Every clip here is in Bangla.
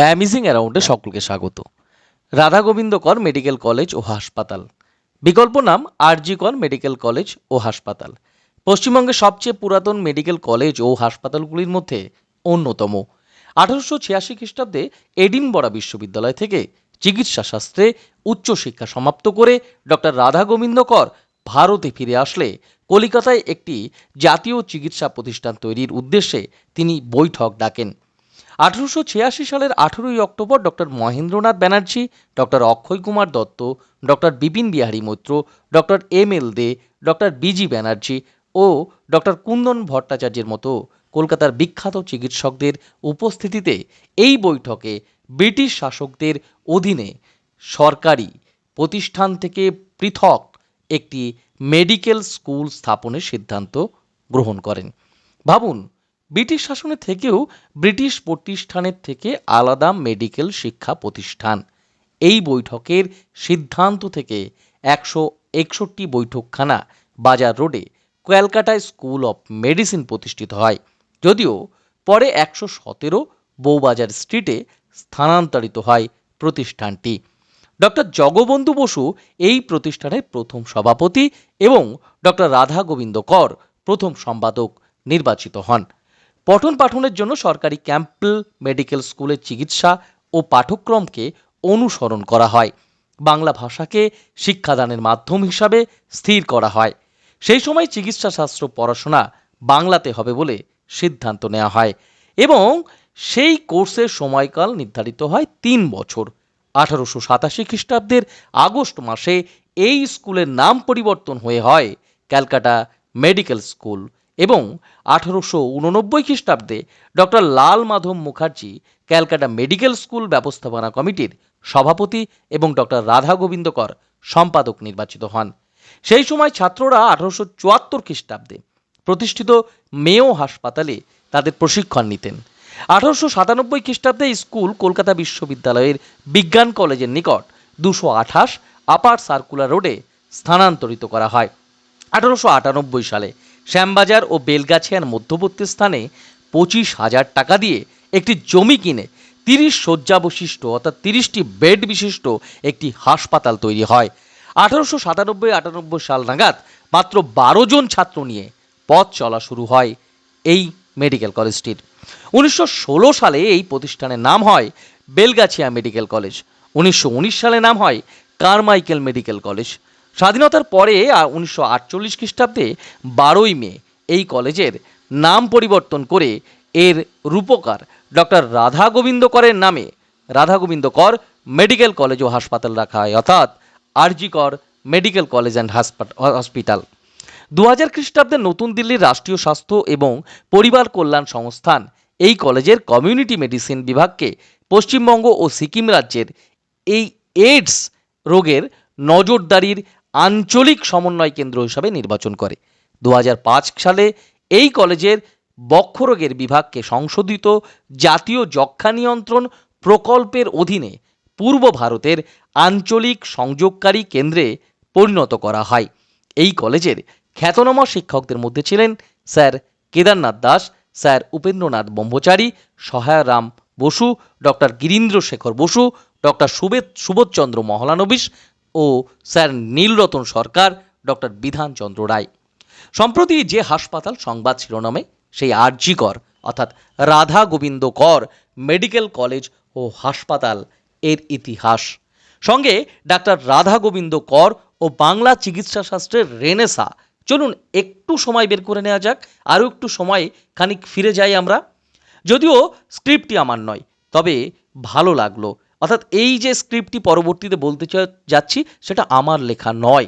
অ্যামিজিং অ্যারাউন্ডে সকলকে স্বাগত। রাধা গোবিন্দ কর মেডিকেল কলেজ ও হাসপাতাল। বিকল্প নাম আরজি কর মেডিকেল কলেজ ও হাসপাতাল। পশ্চিমবঙ্গের সবচেয়ে পুরাতন মেডিকেল কলেজ ও হাসপাতালগুলির মধ্যে অন্যতম। আঠারোশো ছিয়াশি খ্রিস্টাব্দে এডিনবরা বিশ্ববিদ্যালয় থেকে চিকিৎসা শাস্ত্রে উচ্চশিক্ষা সমাপ্ত করে ডক্টর রাধা গোবিন্দ কর ভারতে ফিরে আসলে কলিকাতায় একটি জাতীয় চিকিৎসা প্রতিষ্ঠান তৈরির উদ্দেশ্যে তিনি বৈঠক ডাকেন। আঠারোশো ছিয়াশি সালের আঠেরোই October doctor Mahendranath Banerjee, doctor Akshay Kumar Dutta, doctor Bipin Bihari Maitra, doctor M L De, doctor B G Banerjee ও ডক্টর কুন্দন ভট্টাচার্যের মতো কলকাতার বিখ্যাত চিকিৎসকদের উপস্থিতিতে এই বৈঠকে ব্রিটিশ শাসকদের অধীনে সরকারি প্রতিষ্ঠান থেকে পৃথক একটি মেডিকেল স্কুল স্থাপনের সিদ্ধান্ত গ্রহণ করেন। ভাবুন ব্রিটিশ শাসনে থেকেও ব্রিটিশ প্রতিষ্ঠানের থেকে আলাদা মেডিকেল শিক্ষা প্রতিষ্ঠান। এই বৈঠকের সিদ্ধান্ত থেকে একশো একষট্টি বৈঠকখানা বাজার রোডে ক্যালকাটায় স্কুল অফ মেডিসিন প্রতিষ্ঠিত হয়। যদিও পরে একশো সতেরো বৌবাজার স্ট্রিটে স্থানান্তরিত হয় প্রতিষ্ঠানটি। ডক্টর জগবন্ধু বসু এই প্রতিষ্ঠানের প্রথম সভাপতি এবং ডক্টর রাধা গোবিন্দ কর প্রথম সম্পাদক নির্বাচিত হন। পঠন পাঠনের জন্য সরকারি ক্যাম্পেল মেডিকেল স্কুলের চিকিৎসা ও পাঠ্যক্রমকে অনুসরণ করা হয়। বাংলা ভাষাকে শিক্ষাদানের মাধ্যম হিসাবে স্থির করা হয়। সেই সময় চিকিৎসা শাস্ত্র পড়াশোনা বাংলাতে হবে বলে সিদ্ধান্ত নেওয়া হয় এবং সেই কোর্সের সময়কাল নির্ধারিত হয় তিন বছর। আঠারোশো সাতাশি খ্রিস্টাব্দের আগস্ট মাসে এই স্কুলের নাম পরিবর্তন হয়ে হয় ক্যালকাটা মেডিকেল স্কুল। এবং আঠারোশো উননব্বই খ্রিস্টাব্দে doctor Lal Madhab Mukherjee Calcutta medical school ব্যবস্থাপনা কমিটির সভাপতি এবং ডক্টর রাধা গোবিন্দ কর সম্পাদক নির্বাচিত হন। সেই সময় ছাত্ররা আঠারোশো চুয়াত্তর খ্রিস্টাব্দে প্রতিষ্ঠিত মেও হাসপাতালে তাদের প্রশিক্ষণ নিতেন। আঠারোশো সাতানব্বই খ্রিস্টাব্দে স্কুল কলকাতা বিশ্ববিদ্যালয়ের বিজ্ঞান কলেজের নিকট দুশো আঠাশ আপার সার্কুলার রোডে স্থানান্তরিত করা হয়। আঠারোশো আটানব্বই সালে শ্যামবাজার ও বেলগাছিয়ার মধ্যবর্তী স্থানে পঁচিশ হাজার টাকা দিয়ে একটি জমি কিনে তিরিশ শয্যা বৈশিষ্ট্য অর্থাৎ তিরিশটি বেড বিশিষ্ট একটি হাসপাতাল তৈরি হয়। আঠারোশো সাতানব্বই আটানব্বই সাল নাগাদ মাত্র বারো জন ছাত্র নিয়ে পথ চলা শুরু হয় এই মেডিকেল কলেজটির। উনিশশো ষোলো সালে এই প্রতিষ্ঠানের নাম হয় বেলগাছিয়া মেডিকেল কলেজ। উনিশশো উনিশ সালে নাম হয় কারমাইকেল মেডিকেল কলেজ। স্বাধীনতার পরে উনিশশো আটচল্লিশ খ্রিস্টাব্দে বারোই মে, এই কলেজের নাম পরিবর্তন করে এর রূপকার ডক্টর রাধা গোবিন্দ করের নামে রাধা গোবিন্দ কর মেডিকেল কলেজ ও হাসপাতাল রাখা হয়, অর্থাৎ আরজি কর মেডিকেল কলেজ অ্যান্ড হসপিটাল। দু হাজার খ্রিস্টাব্দে নতুন দিল্লির রাষ্ট্রীয় স্বাস্থ্য এবং পরিবার কল্যাণ সংস্থান এই কলেজের কমিউনিটি মেডিসিন বিভাগকে পশ্চিমবঙ্গ ও সিকিম রাজ্যের এই এইডস রোগের নজরদারির আঞ্চলিক সমন্বয় কেন্দ্র হিসাবে নির্বাচন করে। দু হাজার পাঁচ সালে এই কলেজের বক্ষরোগের বিভাগকে সংশোধিত জাতীয় যক্ষ্মা নিয়ন্ত্রণ প্রকল্পের অধীনে পূর্ব ভারতের আঞ্চলিক সংযোগকারী কেন্দ্রে পরিণত করা হয়। এই কলেজের খ্যাতনামা শিক্ষকদের মধ্যে ছিলেন sir Kedarnath Das, sir Upendranath Brahmachari Sahayram Basu, doctor Girindra Shekhar Basu, doctor Subed Subodhchandra Mahalanobis ও স্যার নীলরতন সরকার, ডক্টর বিধানচন্দ্র রায়। সম্প্রতি যে হাসপাতাল সংবাদ শিরোনামে, সেই আরজি কর, অর্থাৎ রাধা গোবিন্দ কর, মেডিকেল কলেজ ও হাসপাতাল এর ইতিহাস। সঙ্গে ডাক্তার রাধা গোবিন্দ কর ও বাংলা চিকিৎসা শাস্ত্রের রেনেসা। চলুন একটু সময় বের করে নেওয়া যাক, আরও একটু সময় খানিক ফিরে যাই আমরা। যদিও স্ক্রিপ্টটি আমার নয়, তবে ভালো লাগল। অর্থাৎ এই যে স্ক্রিপ্টটি পরবর্তীতে বলতে যাচ্ছি, সেটা আমার লেখা নয়।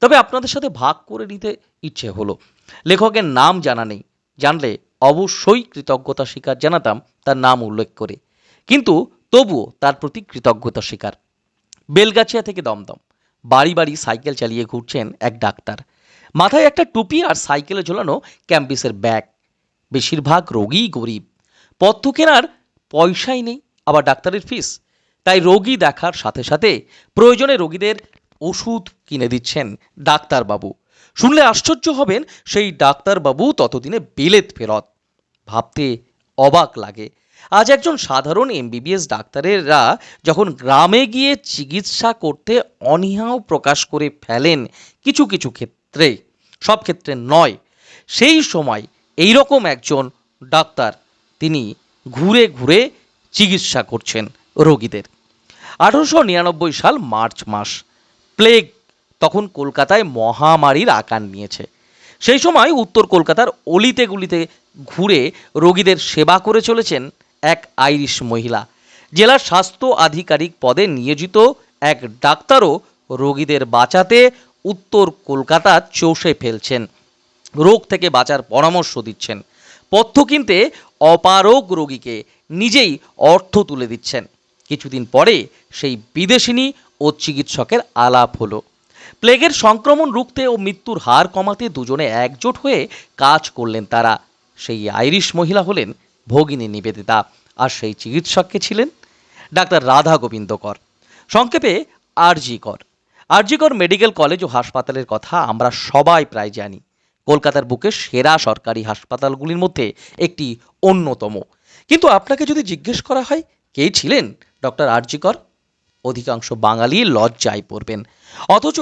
তবে আপনাদের সাথে ভাগ করে নিতে ইচ্ছে হলো। লেখকের নাম জানা নেই। জানলে অবশ্যই কৃতজ্ঞতা স্বীকার জানাতাম, তার নাম উল্লেখ করে। কিন্তু তবুও তার প্রতি কৃতজ্ঞতা স্বীকার। বেলগাছিয়া থেকে দমদম। বাড়ি বাড়ি সাইকেল চালিয়ে ঘুরছেন এক ডাক্তার। মাথায় একটা টুপি আর সাইকেলে ঝোলানো ক্যাম্পিসের ব্যাগ। বেশিরভাগ রোগীই গরিব। পথ্য কেনার পয়সাই নেই, আবার ডাক্তারের ফিস। তাই রোগী দেখার সাথে সাথে প্রয়োজনে রোগীদের ওষুধ কিনে দিচ্ছেন ডাক্তারবাবু। শুনলে আশ্চর্য হবেন, সেই ডাক্তারবাবু ততদিনে বিলেত ফেরত। ভাবতে অবাক লাগে। আজ একজন সাধারণ এমবিবিএস ডাক্তারেরা যখন গ্রামে গিয়ে চিকিৎসা করতে অনীহাও প্রকাশ করে ফেলেন কিছু কিছু ক্ষেত্রে, সব ক্ষেত্রে নয়, সেই সময় এই রকম একজন ডাক্তার তিনি ঘুরে ঘুরে চিকিৎসা করছেন রোগীদের। আঠারোশো নিরানব্বই সাল মার্চ মাস। প্লেগ তখন কলকাতায় মহামারীর আকার নিয়েছে। সেই সময় উত্তর কলকাতার অলিতে গুলিতে ঘুরে রোগীদের সেবা করে চলেছেন এক আইরিশ মহিলা। জেলার স্বাস্থ্য আধিকারিক পদে নিয়োজিত এক ডাক্তারও রোগীদের বাঁচাতে উত্তর কলকাতা চষে ফেলছেন। রোগ থেকে বাঁচার পরামর্শ দিচ্ছেন। পথ্য কিনতে অপারগ রোগীকে নিজেই অর্থ তুলে দিচ্ছেন। কিছুদিন পরে সেই বিদেশিনী ও চিকিৎসকের আলাপ হলো। প্লেগের সংক্রমণ রুখতে ও মৃত্যুর হার কমাতে দুজনে একজোট হয়ে কাজ করলেন তারা। সেই আইরিশ মহিলা হলেন ভগিনী নিবেদিতা আর সেই চিকিৎসককে ছিলেন? ডাক্তার রাধা গোবিন্দ কর। সংক্ষেপে আরজি কর। আরজি কর মেডিকেল কলেজ ও হাসপাতালের কথা আমরা সবাই প্রায় জানি। কলকাতার বুকে সেরা সরকারি হাসপাতালগুলির মধ্যে একটি অন্যতম। কিন্তু আপনাকে যদি জিজ্ঞেস করা হয়, কে ছিলেন? ডক্টর আরজি কর অধিকাংশ বাঙালি লজ্জায় পড়বেন। অথচ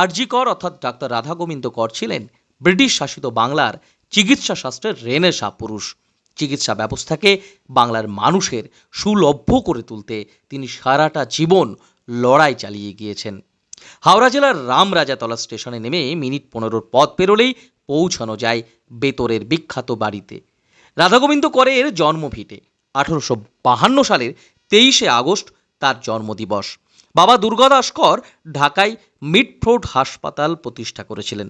আরজি কর অর্থাৎ ডাক্তার রাধা গোবিন্দ কর ছিলেন ব্রিটিশ শাসিত বাংলার চিকিৎসা শাস্ত্রের রেনেসা পুরুষ। চিকিৎসা ব্যবস্থাকে বাংলার মানুষের সুলভ্য করে তুলতে তিনি সারাটা জীবন লড়াই চালিয়ে গিয়েছেন। হাওড়া জেলার রামরাজাতলা স্টেশনে নেমে মিনিট পনেরোর পথ পেরোলেই পৌঁছানো যায় বেতরের বিখ্যাত বাড়িতে। রাধাগোবিন্দ করের জন্মভিটে। আঠারোশো বাহান্ন সালের তেইশে আগস্ট তার জন্মদিবস। বাবা দুর্গাদাস কর ঢাকায় মিডফোর্ড হাসপাতাল প্রতিষ্ঠা করেছিলেন।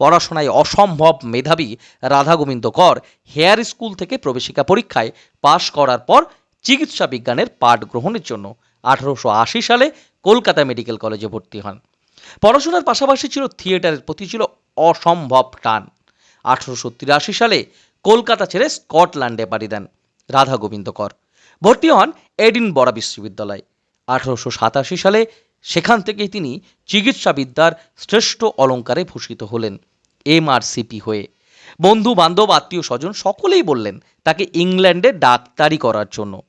পড়াশোনায় অসম্ভব মেধাবী রাধা গোবিন্দ কর হেয়ার স্কুল থেকে প্রবেশিকা পরীক্ষায় পাশ করার পর চিকিৎসা বিজ্ঞানের পাঠ গ্রহণের জন্য আঠারোশো আশি সালে কলকাতা মেডিকেল কলেজে ভর্তি হন। পড়াশোনার পাশাপাশি ছিল থিয়েটারের প্রতি ছিল অসম্ভব টান। আঠারোশো তিরাশি সালে কলকাতা ছেড়ে স্কটল্যান্ডে পাড়ি দেন রাধা গোবিন্দ কর। ভর্তি হন এডিনবরা বিশ্ববিদ্যালয়। আঠারোশো সাতাশি সালে সেখান থেকেই তিনি চিকিৎসাবিদ্যার শ্রেষ্ঠ অলঙ্কারে ভূষিত হলেন, এমআরসিপি হয়ে। বন্ধু বান্ধব আত্মীয় স্বজন সকলেই বললেন তাকে ইংল্যান্ডে ডাক্তারি করার জন্য।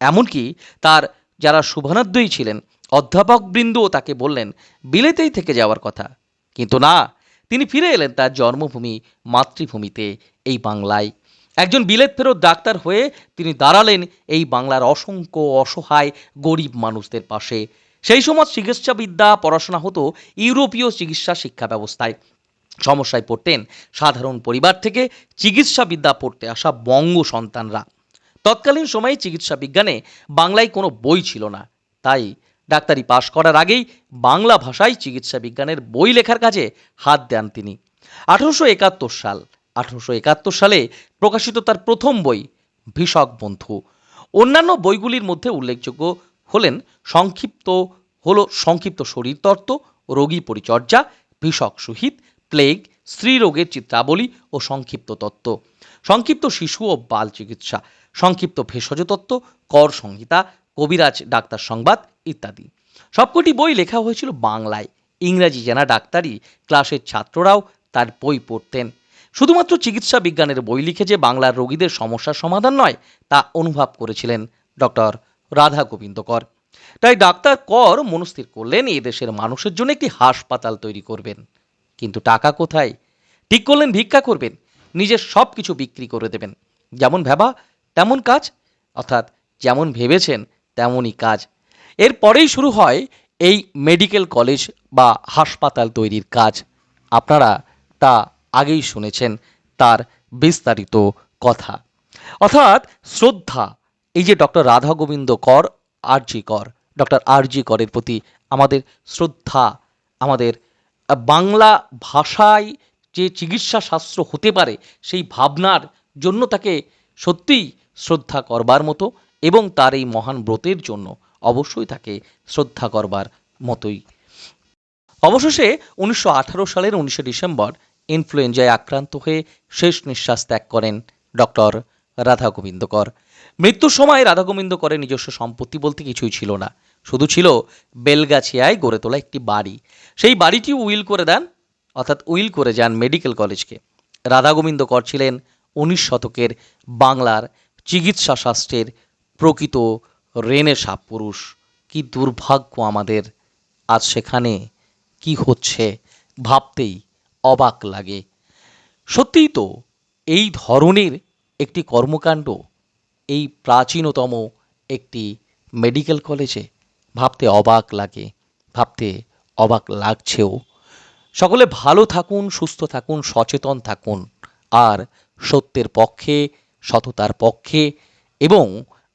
এমনকি তার যারা শুভানাদ্যই ছিলেন, অধ্যাপকবৃন্দও তাকে বললেন, বিলেতেই থেকে যাওয়ার কথা। কিন্তু না, তিনি ফিরে এলেন তার জন্মভূমি, মাতৃভূমিতে, এই বাংলায়। একজন বিলেত ফেরত ডাক্তার হয়ে তিনি দাঁড়ালেন এই বাংলার অসংখ্য অসহায় গরিব মানুষদের পাশে। সেই সময় চিকিৎসাবিদ্যা, পড়াশোনা হতো ইউরোপীয় চিকিৎসা শিক্ষা ব্যবস্থায়। সমস্যায় পড়তেন সাধারণ পরিবার থেকে চিকিৎসাবিদ্যা পড়তে আসা বঙ্গ সন্তানরা। তৎকালীন সময়ে চিকিৎসা বিজ্ঞানে বাংলায় কোনো বই ছিল না। তাই ডাক্তারি পাশ করার আগেই বাংলা ভাষায় চিকিৎসা বিজ্ঞানের বই লেখার কাজে হাত দেন তিনি। আঠারোশো একাত্তর সাল আঠারোশো একাত্তর সালে প্রকাশিত তার প্রথম বই, ভীষক বন্ধু। অন্যান্য বইগুলির মধ্যে উল্লেখযোগ্য হলেন সংক্ষিপ্ত, হলো সংক্ষিপ্ত শরীরতত্ত্ব রোগী পরিচর্যা, ভীষক সুহিত, প্লেগ স্ত্রীরোগের চিত্রাবলী ও সংক্ষিপ্ত তত্ত্ব। সংক্ষিপ্ত শিশু ও বাল চিকিৎসা, সংক্ষিপ্ত ভেষজ তত্ত্ব, কর সংহিতা, কবিরাজ ডাক্তার সংবাদ ইত্যাদি। সবকটি বই লেখা হয়েছিল বাংলায়। ইংরাজি জানা ডাক্তারি ক্লাসের ছাত্ররাও তার বই পড়তেন। শুধুমাত্র চিকিৎসা বিজ্ঞানের বই লিখে যে বাংলার রোগীদের সমস্যার সমাধান নয়, তা অনুভব করেছিলেন ডক্টর রাধা গোবিন্দ কর তাই ডাক্তার কর মনস্থির করলেন, এই দেশের মানুষের জন্য একটি হাসপাতাল তৈরি করবেন। কিন্তু টাকা কোথায়? ঠিক করলেন, ভিক্ষা করবেন, নিজের সব কিছু বিক্রি করে দেবেন। যেমন ভাবা, তেমন কাজ, অর্থাৎ যেমন ভেবেছেন, তেমনই কাজ। এরপরেই শুরু হয় এই মেডিকেল কলেজ বা হাসপাতাল তৈরির কাজ। আপনারা তা আগেই শুনেছেন তার বিস্তারিত কথা। অর্থাৎ শ্রদ্ধা, এই যে ডক্টর রাধা গোবিন্দ কর, আরজি কর, ডক্টর আরজি করের প্রতি আমাদের শ্রদ্ধা, আমাদের বাংলা ভাষায় যে চিকিৎসা শাস্ত্র হতে পারে, সেই ভাবনার জন্য তাকে সত্যিই শ্রদ্ধা করবার মতো এবং তার এই মহান ব্রতের জন্য অবশ্যই তাকে শ্রদ্ধা করবার মতোই। অবশেষে উনিশশো আঠারো সালের উনিশে ডিসেম্বর ইনফ্লুয়েঞ্জায় আক্রান্ত হয়ে শেষ নিঃশ্বাস ত্যাগ করেন ডক্টর রাধা গোবিন্দ কর মৃত্যুর সময় রাধা গোবিন্দ করের নিজস্ব সম্পত্তি বলতে কিছুই ছিল না। শুধু ছিল বেলগাছিয়ায় গড়ে তোলা একটি বাড়ি। সেই বাড়িটি উইল করে দেন, অর্থাৎ উইল করে যান মেডিকেল কলেজকে। রাধা গোবিন্দ কর ছিলেন উনিশ শতকের বাংলার চিকিৎসা শাস্ত্রের প্রকৃত রেনে সাপ পুরুষ। কি দুর্ভাগ্য আমাদের, আজ সেখানে কি হচ্ছে ভাবতেই অবাক লাগে। সত্যিই তো, এই ধরনের একটি কর্মকাণ্ড এই প্রাচীনতম একটি মেডিকেল কলেজে ভাবতে অবাক লাগে, ভাবতে অবাক লাগছেও। সকলে ভালো থাকুন, সুস্থ থাকুন, সচেতন থাকুন, আর সত্যের পক্ষে, সততার পক্ষে এবং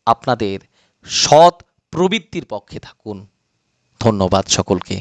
আপনাদের সৎ প্রবৃত্তির পক্ষে থাকুন। ধন্যবাদ সকলকে।